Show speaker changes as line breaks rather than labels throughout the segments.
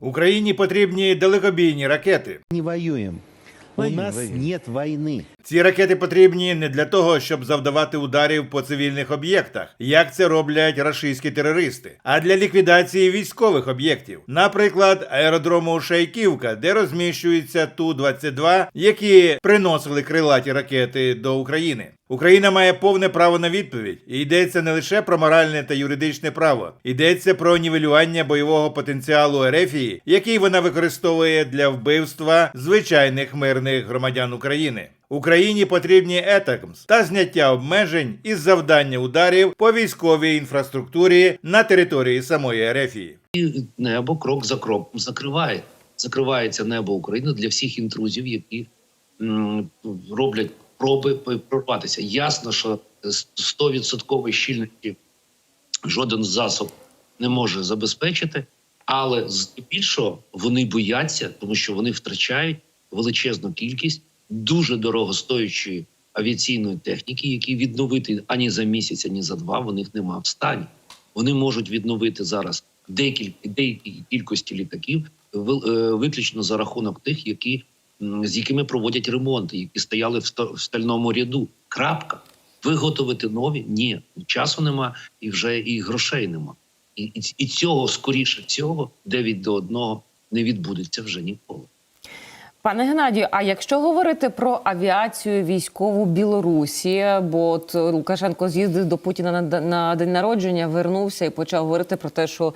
Україні потрібні далекобійні ракети.
не воюем.
Воюем,
У нас нет войны.
Ці ракети потрібні не для того, щоб завдавати ударів по цивільних об'єктах, як це роблять рашистські терористи, а для ліквідації військових об'єктів, наприклад, аеродрому Шайківка, де розміщуються Ту-22, які приносили крилаті ракети до України. Україна має повне право на відповідь, і йдеться не лише про моральне та юридичне право, йдеться про нівелювання бойового потенціалу Ерефії, який вона використовує для вбивства звичайних мирних громадян України. Україні потрібні етакмс та зняття обмежень із завдання ударів по військовій інфраструктурі на території самої Ерефії.
небо крок за кроком закриває. Закривається небо України для всіх інтрузів, які м, роблять прорватися. Ясно, що 100% щільності жоден засоб не може забезпечити, але з більшого вони бояться, тому що вони втрачають величезну кількість дуже дорогостоячої авіаційної техніки, які відновити ані за місяць, ані за два в них нема в стані. Вони можуть відновити зараз декілька деякі кількості літаків е, виключно за рахунок тих, які з якими проводять ремонти, які стояли в ста- стальному ряду. Крапка. Виготовити нові ні, часу нема і вже і грошей нема. І, і, і цього скоріше цього 9 до 1 не відбудеться вже ніколи.
Пане Геннадію, а якщо говорити про авіацію військову Білорусі, бо от Лукашенко з'їздив до Путіна на, на день народження, вернувся і почав говорити про те, що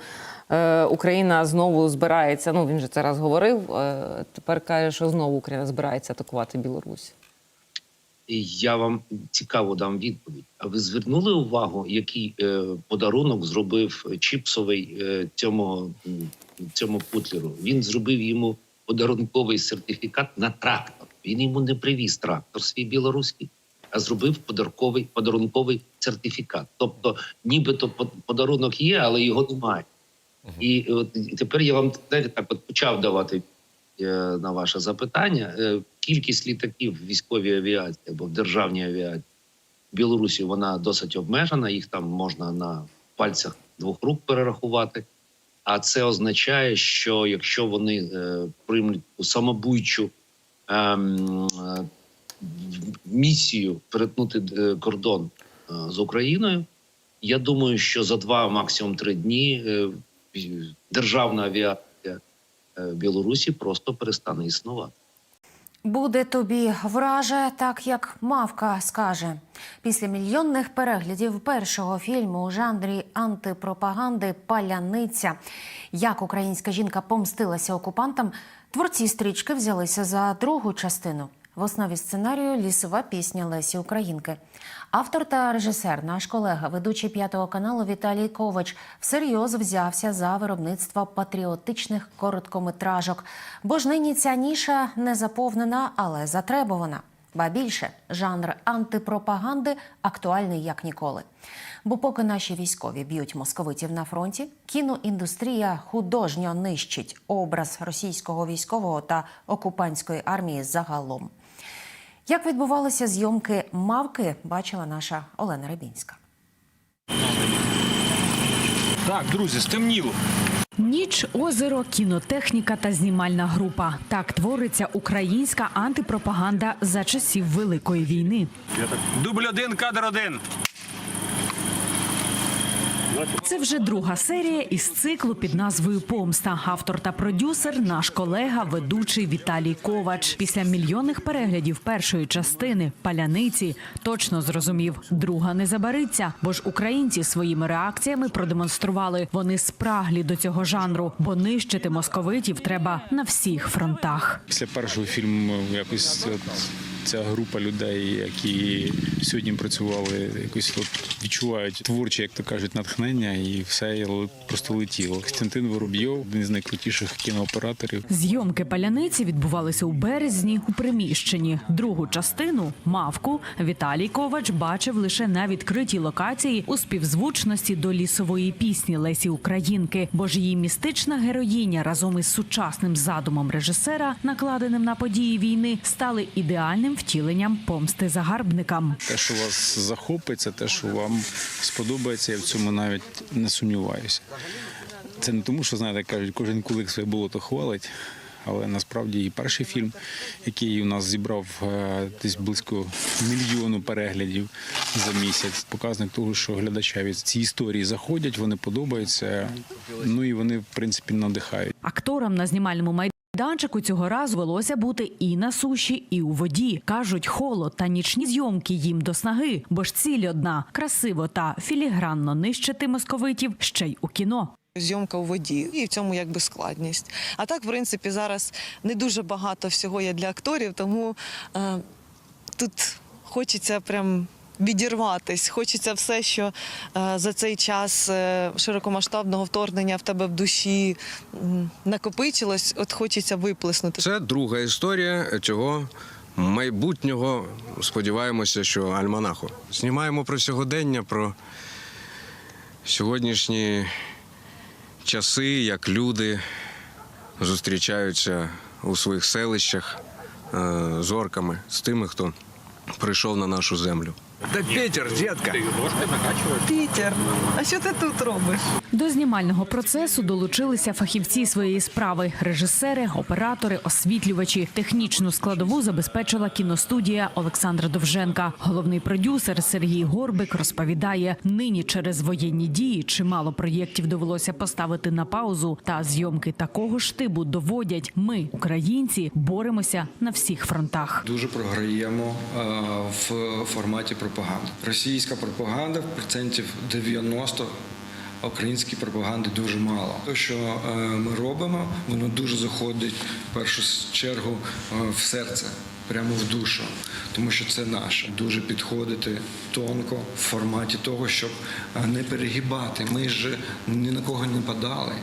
Україна знову збирається. Ну він же це раз говорив. Е, тепер каже, що знову Україна збирається атакувати Білорусь.
Я вам цікаво дам відповідь. А ви звернули увагу, який е, подарунок зробив чіпсовий е, цьому, цьому путлеру? Він зробив йому подарунковий сертифікат на трактор. Він йому не привіз трактор свій білоруський, а зробив подарунковий, подарунковий сертифікат. Тобто, нібито по- подарунок є, але його немає. І от тепер я вам знаєте, так от почав давати е, на ваше запитання. Е, Кількість літаків в військовій авіації або в державній авіації в Білорусі вона досить обмежена. Їх там можна на пальцях двох рук перерахувати. А це означає, що якщо вони е, приймуть самобуйчу ем, е, місію перетнути е, кордон е, з Україною, я думаю, що за два, максимум три дні е, державна авіація е, в Білорусі просто перестане існувати.
Буде тобі враже, так як мавка скаже. Після мільйонних переглядів першого фільму у жанрі антипропаганди Паляниця, як українська жінка помстилася окупантам, творці стрічки взялися за другу частину. В основі сценарію лісова пісня Лесі Українки. Автор та режисер, наш колега, ведучий п'ятого каналу Віталій Ковач, всерйоз взявся за виробництво патріотичних короткометражок. Бо ж нині ця ніша не заповнена, але затребувана. Ба більше жанр антипропаганди актуальний як ніколи. Бо поки наші військові б'ють московитів на фронті, кіноіндустрія художньо нищить образ російського військового та окупантської армії загалом. Як відбувалися зйомки мавки, бачила наша Олена Рибінська.
Так, друзі, стемніло.
Ніч, озеро, кінотехніка та знімальна група. Так твориться українська антипропаганда за часів Великої війни.
Дубль один, кадр один.
Це вже друга серія із циклу під назвою Помста. Автор та продюсер наш колега, ведучий Віталій Ковач. Після мільйонних переглядів першої частини паляниці точно зрозумів, друга не забариться, бо ж українці своїми реакціями продемонстрували, вони спраглі до цього жанру, бо нищити московитів треба на всіх фронтах.
Після першого фільму якось ця група людей, які сьогодні працювали, якось от відчувають творче, як то кажуть, натхнення, і все просто летіло. Костянтин Воробйов, один з найкрутіших кінооператорів.
Зйомки паляниці відбувалися у березні у приміщенні. Другу частину мавку Віталій Ковач бачив лише на відкритій локації у співзвучності до лісової пісні Лесі Українки, бо ж її містична героїня разом із сучасним задумом режисера, накладеним на події війни, стали ідеальним втіленням помсти загарбникам.
Те, що вас захопить, це те, що вам сподобається, я в цьому навіть не сумніваюся. Це не тому, що знаєте, кажуть, кожен кулик своє болото хвалить. Але насправді і перший фільм, який у нас зібрав е, десь близько мільйону переглядів за місяць, показник того, що глядачеві ці історії заходять, вони подобаються. Ну і вони, в принципі, надихають.
Акторам на знімальному майданчику цього разу велося бути і на суші, і у воді. Кажуть, холод та нічні зйомки їм до снаги, бо ж ціль одна красиво та філігранно нищити московитів ще й у кіно.
Зйомка у воді і в цьому якби складність. А так, в принципі, зараз не дуже багато всього є для акторів, тому е, тут хочеться прям відірватись. Хочеться все, що е, за цей час е, широкомасштабного вторгнення в тебе в душі накопичилось. От хочеться виплеснути.
Це друга історія цього майбутнього, сподіваємося, що альманаху. Знімаємо про сьогодення, про сьогоднішні часи, як люди зустрічаються у своїх селищах е, з орками, з тими, хто прийшов на нашу землю.
Да Петер, детка.
Пітер, а що ти тут робиш?
До знімального процесу долучилися фахівці своєї справи: режисери, оператори, освітлювачі. Технічну складову забезпечила кіностудія Олександра Довженка. Головний продюсер Сергій Горбик розповідає: нині через воєнні дії чимало проєктів довелося поставити на паузу. Та зйомки такого штибу доводять. Ми, українці, боремося на всіх фронтах.
дуже програємо е, в форматі пропаганди. Російська пропаганда в процентів 90 Української пропаганди дуже мало. Те, що е, ми робимо, воно дуже заходить в першу чергу е, в серце, прямо в душу, тому що це наше. Дуже підходити тонко в форматі того, щоб е, не перегибати. Ми ж ні на кого не подали.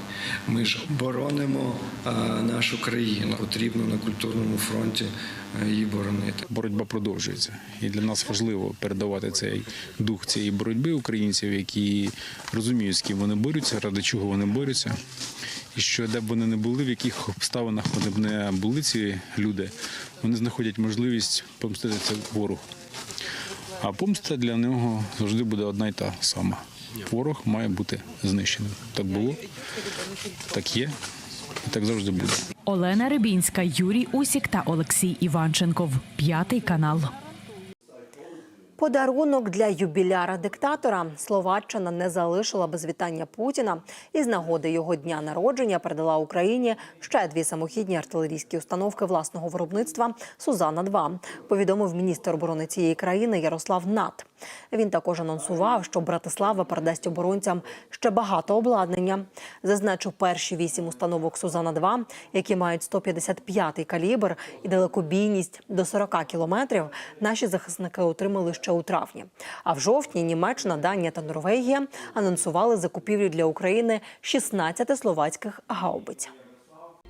Ми ж боронимо е, нашу країну. Потрібно на культурному фронті е, її боронити.
боротьба продовжується. І для нас важливо передавати цей дух цієї боротьби українців, які розуміють, з ким вони борються, ради чого вони борються. І що де б вони не були, в яких обставинах вони б не були ці люди, вони знаходять можливість помстити це ворогу. А помста для нього завжди буде одна й та сама. Ворог має бути знищеним. Так було, так є, і так завжди буде.
Олена Рибінська, Юрій Усік та Олексій Іванченков. П'ятий канал.
Подарунок для юбіляра диктатора Словаччина не залишила без вітання Путіна і з нагоди його дня народження передала Україні ще дві самохідні артилерійські установки власного виробництва Сузана 2 повідомив міністр оборони цієї країни Ярослав Нат. Він також анонсував, що Братислава передасть оборонцям ще багато обладнання. Зазначив перші вісім установок Сузана 2 які мають 155-й калібр і далекобійність до 40 кілометрів. Наші захисники отримали ще у травні. А в жовтні Німеччина, Данія та Норвегія анонсували закупівлю для України 16 словацьких гаубиць.